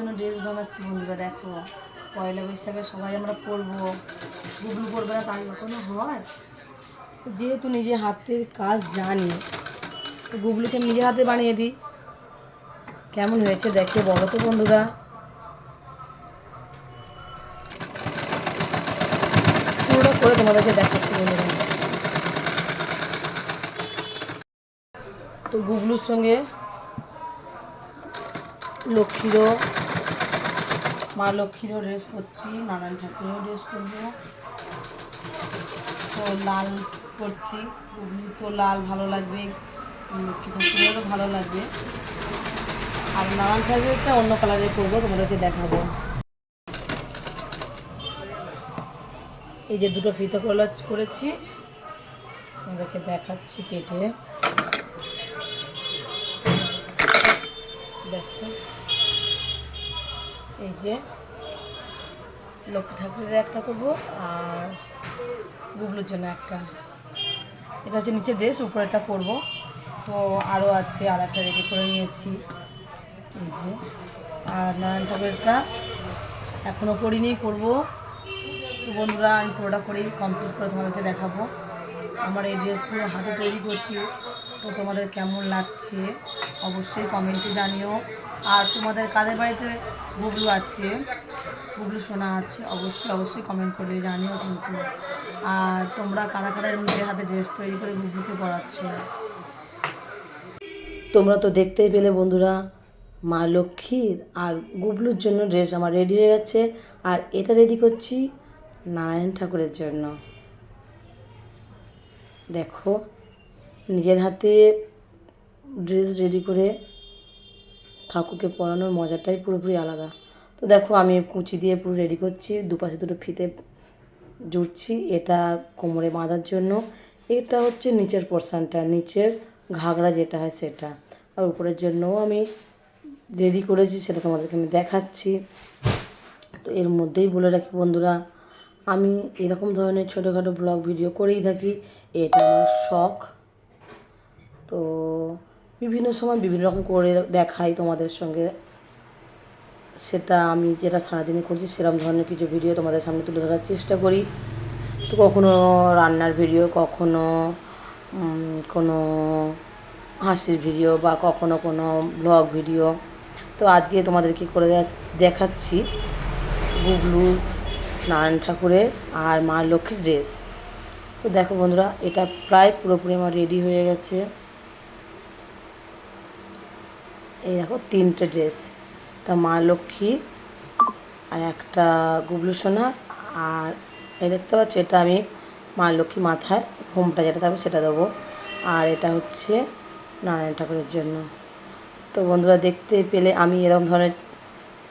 জন্য ড্রেস বানাচ্ছি বন্ধুরা, দেখো। পয়লা বৈশাখে সবাই আমরা পরবো। গুগলু পরবে না তাই কখনো হয়? তো যেহেতু নিজে হাতের কাজ জানি, তো গুগলুকে আমি নিজে হাতে বানিয়ে দিই। কেমন হয়েছে দেখে বলো তো বন্ধুরা। পুরো করে তোমাদেরকে দেখাচ্ছি বন্ধুরা। তো গুগলুর সঙ্গে লক্ষ্মীরও মা লক্ষ্মীরও ড্রেস করছি নারায়ণ ঠাকুরেরও ড্রেস করব তো লাল করছি তো লাল ভালো লাগবে লক্ষ্মী ঠাকুরেরও ভালো লাগবে। আর নানান ঠাকুরেরটা অন্য কালারের করব তোমাদেরকে দেখাবো। এই যে দুটো ফিতা কলা করেছি, তোমাদেরকে দেখাচ্ছি কেটে। দেখো। এই যে, লক্ষ্মী ঠাকুরের একটা করব আর গুগলুর জন্য একটা। এটা হচ্ছে নিচে ড্রেস উপরেটা করব। তো আরও আছে আর একটা রেডি করে নিয়েছি। এই যে, আর নারায়ণ ঠাকুরেরটা এখনও করিনি করব। তো বন্ধুরা, আমি পুরোটা করেই কমপ্লিট করে তোমাদেরকে দেখাবো। আমার এই ড্রেসগুলো হাতে তৈরি করছি। তো তোমাদের কেমন লাগছে, অবশ্যই কমেন্টে জানিও। আর তোমাদের কাদের বাড়িতে গুগলু আছে? গুগলু সোনা আছে, অবশ্যই অবশ্যই কমেন্ট করে জানিও কিন্তু। আর তোমরা কারা কারা নিজের হাতে ড্রেস তৈরি করে গুগলুকে পড়াচ্ছ তোমরা তো দেখতেই পেলে বন্ধুরা, মা লক্ষ্মীর আর গুবলুর জন্য ড্রেস আমার রেডি হয়ে গেছে। আর এটা রেডি করছি নারায়ণ ঠাকুরের জন্য। দেখো, নিজের হাতে ড্রেস রেডি করে ঠাকুরকে পরানোর মজাটাই পুরোপুরি আলাদা। তো দেখো আমি কুচি দিয়ে পুরো রেডি করছি, দুপাশে দুটো ফিতে জুড়ছি, এটা কোমরে বাঁধার জন্য। এটা হচ্ছে নিচের পোর্শনটা নিচের ঘাগরা যেটা হয় সেটা। আর উপরের জন্যও আমি রেডি করেছি, সেটা তোমাদেরকে আমি দেখাচ্ছি। তো এর মধ্যেই বলে রাখি বন্ধুরা, আমি এরকম ধরনের ছোটোখাটো ব্লগ ভিডিও করেই থাকি, এটা আমার শখ। তো বিভিন্ন সময় বিভিন্ন রকম করে দেখাই তোমাদের সঙ্গে। সেটা আমি যেটা সারাদিনে করছি সেরকম ধরনের কিছু ভিডিও তোমাদের সামনে তুলে ধরার চেষ্টা করি। তো কখনো রান্নার ভিডিও কখনো কোনো হাসির ভিডিও বা কখনো কোনো ব্লগ ভিডিও তো আজকে তোমাদেরকে করে দেখাচ্ছি গুগলু, নারায়ণ ঠাকুরের আর মা লক্ষ্মীর ড্রেস তো দেখো বন্ধুরা, এটা প্রায় পুরোপুরি আমার রেডি হয়ে গেছে। এই দেখো, তিনটে ড্রেস একটা মা লক্ষ্মী আর একটা গুবলু সোনা। আর এই দেখতে পাচ্ছি, এটা আমি মা লক্ষ্মী মাথায় ঘুমটা যেটা থাকবে সেটা দেবো। আর এটা হচ্ছে নারায়ণ ঠাকুরের জন্য। তো বন্ধুরা, দেখতে পেলে আমি এরকম ধরনের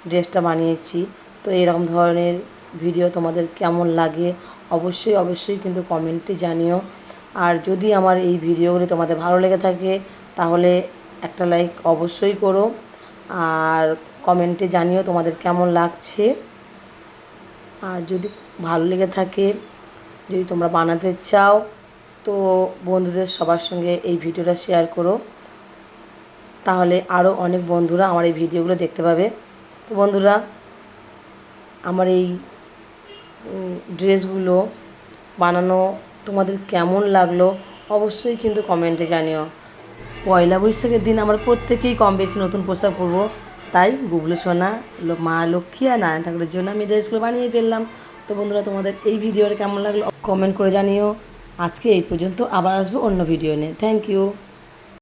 ড্রেসটা বানিয়েছি। তো এরকম ধরনের ভিডিও তোমাদের কেমন লাগে, অবশ্যই অবশ্যই কিন্তু কমেন্টে জানিও। আর যদি আমার এই ভিডিওগুলি তোমাদের ভালো লেগে থাকে, তাহলে একটা লাইক অবশ্যই করো। আর কমেন্টে জানিও তোমাদের কেমন লাগছে। আর যদি ভালো লেগে থাকে, যদি তোমরা বানাতে চাও, তো বন্ধুদের সবার সঙ্গে এই ভিডিওটা শেয়ার করো। তাহলে আরও অনেক বন্ধুরা আমার এই ভিডিওগুলো দেখতে পাবে। তো বন্ধুরা, আমার এই ড্রেসগুলো বানানো তোমাদের কেমন লাগল, অবশ্যই কিন্তু কমেন্টে জানিও। পয়লা বৈশাখের দিন আমরা প্রত্যেকেই কম বেশি নতুন পোশাক পরবো। তাই গুগলে সোনা মা লক্ষ্মী আর নারায়ণ ঠাকুরের জন্য আমি ড্রেসগুলো বানিয়ে ফেললাম। তো বন্ধুরা, তোমাদের এই ভিডিওটা কেমন লাগল? কমেন্ট করে জানিও। আজকে এই পর্যন্ত আবার আসব অন্য ভিডিও নিয়ে। Thank you